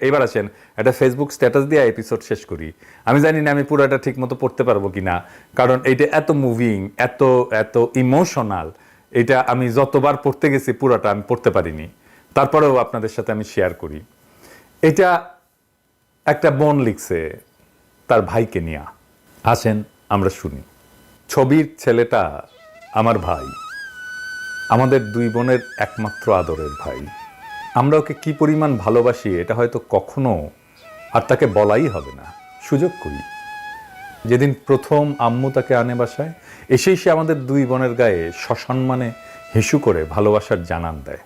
এইবার আসেন, একটা ফেসবুক স্ট্যাটাস দিয়ে এপিসোড শেষ করি। আমি জানি না আমি পুরোটা ঠিক মতো পড়তে পারব কিনা, কারণ এইটা এত মুভিং এত এত ইমোশনাল এটা আমি যতবার পড়তে গেছি পুরোটা আমি পড়তে পারিনি। তারপরেও আপনাদের সাথে আমি শেয়ার করি। এটা একটা বোন লিখছে তার ভাইকে নিয়ে। আসেন, আমরা শুনি। ছবির ছেলেটা আমার ভাই। আমাদের দুই বোনের একমাত্র আদরের ভাই। আমরা ওকে কি পরিমাণ ভালোবাসি এটা হয়তো কখনো আর তাকে বলাই হবে না। সুযোগ করি। যেদিন প্রথম আম্মু তাকে আনে বাসায়, এসেই সে আমাদের দুই বোনের গায়ে সসম্মানে হিসু করে ভালোবাসার জানান দেয়।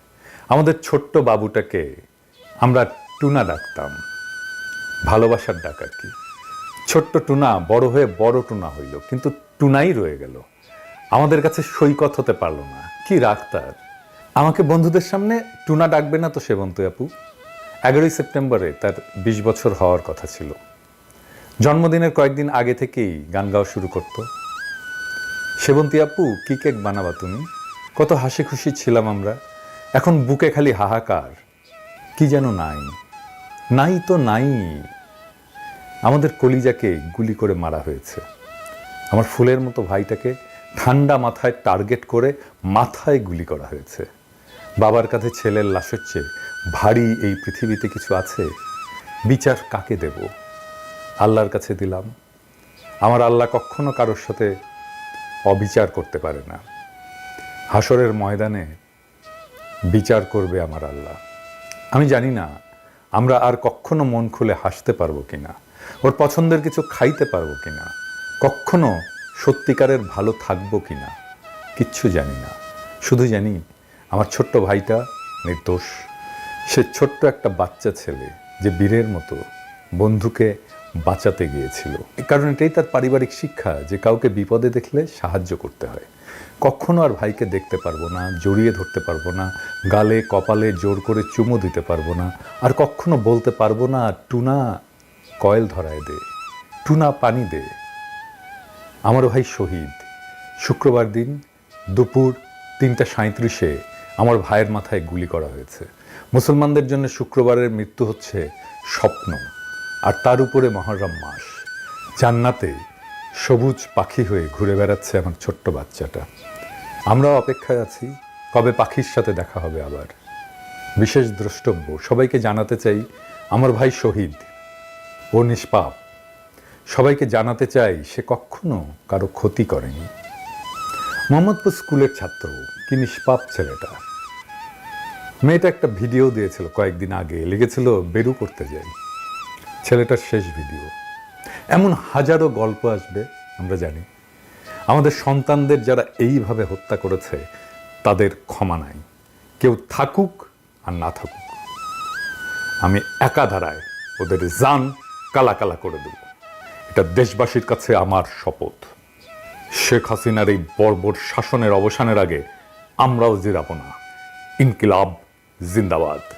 আমাদের ছোট্ট বাবুটাকে আমরা টুনা ডাকতাম। ভালোবাসার ডাক আর কি ছোট্ট টুনা বড় হয়ে বড় টুনা হইল, কিন্তু টুনাই রয়ে গেল। আমাদের কাছে সৈকত হতে পারল না। কি রাগ তার। আমাকে বন্ধুদের সামনে টুনা ডাকবে না তো সেবন্তী আপু? এগারোই সেপ্টেম্বরে তার বিশ বছর হওয়ার কথা ছিল। জন্মদিনের কয়েকদিন আগে থেকেই গান গাওয়া শুরু করত। সেবন্তী আপু, কি কেক বানাবা তুমি? কত হাসি খুশি ছিলাম আমরা। এখন বুকে খালি হাহাকার। কি যেন নাই। নাই তো নাই। আমাদের কলিজাকে গুলি করে মারা হয়েছে। আমার ফুলের মতো ভাইটাকে ঠান্ডা মাথায় টার্গেট করে মাথায় গুলি করা হয়েছে। বাবার কাছে ছেলের লাশের চেয়ে ভারী এই পৃথিবীতে কিছু আছে? বিচার কাকে দেব? আল্লাহর কাছে দিলাম। আমার আল্লাহ কখনো কারোর সাথে অবিচার করতে পারে না। হাসরের ময়দানে বিচার করবে আমার আল্লাহ। আমি জানি না আমরা আর কখনো মন খুলে হাসতে পারব কিনা, ওর পছন্দের কিছু খাইতে পারব কিনা, কখনো সত্যিকারের ভালো থাকব কিনা, কিচ্ছু জানি না। শুধু জানি আমার ছোট্ট ভাইটা নির্দোষ। সে ছোট্ট একটা বাচ্চা ছেলে যে বীরের মতো বন্ধুকে বাঁচাতে গিয়েছিল। কারণ এটাই তার পারিবারিক শিক্ষা যে কাউকে বিপদে দেখলে সাহায্য করতে হয়। কখনো আর ভাইকে দেখতে পারব না, জড়িয়ে ধরতে পারব না, গালে, কপালে জোর করে চুমু দিতে পারব না, আর কখনো বলতে পারব না, টুনা, কয়েল ধরায় দে, টুনা পানি দে। আমার ভাই শহীদ। শুক্রবার দিন দুপুর তিনটা সাঁত্রিশে আমার ভাইয়ের মাথায় গুলি করা হয়েছে। মুসলমানদের জন্য শুক্রবারের মৃত্যু হচ্ছে স্বপ্ন, আর তার উপরে মহরম মাস। জান্নাতে সবুজ পাখি হয়ে ঘুরে বেড়াচ্ছে আমার ছোট্ট বাচ্চাটা। আমরাও অপেক্ষায় আছি, কবে পাখির সাথে দেখা হবে আবার। বিশেষ দ্রষ্টব্য, সবাইকে জানাতে চাই, আমার ভাই শহীদ, ও নিষ্পাপ। সবাইকে জানাতে চাই, সে কখনো কারও ক্ষতি করেনি। মোহাম্মদপুর স্কুলের ছাত্র, কি নিষ্পাপ ছেলেটা। মেয়েটা একটা ভিডিও দিয়েছিল কয়েকদিন আগে, লেগেছিল বেরু করতে যাই। ছেলেটার শেষ ভিডিও। এমন হাজারো গল্প আসবে, আমরা জানি। আমাদের সন্তানদের যারা এইভাবে হত্যা করেছে, তাদের ক্ষমা নাই। কেউ থাকুক আর না থাকুক। আমি একাধারায় ওদের জান কালা কালা করে দেব। এটা দেশবাসীর কাছে আমার শপথ। শেখ হাসিনার এই বর্বর শাসনের অবসানের আগে আমরাও জিরাবো না। ইনকিলাব जिंदाबाद।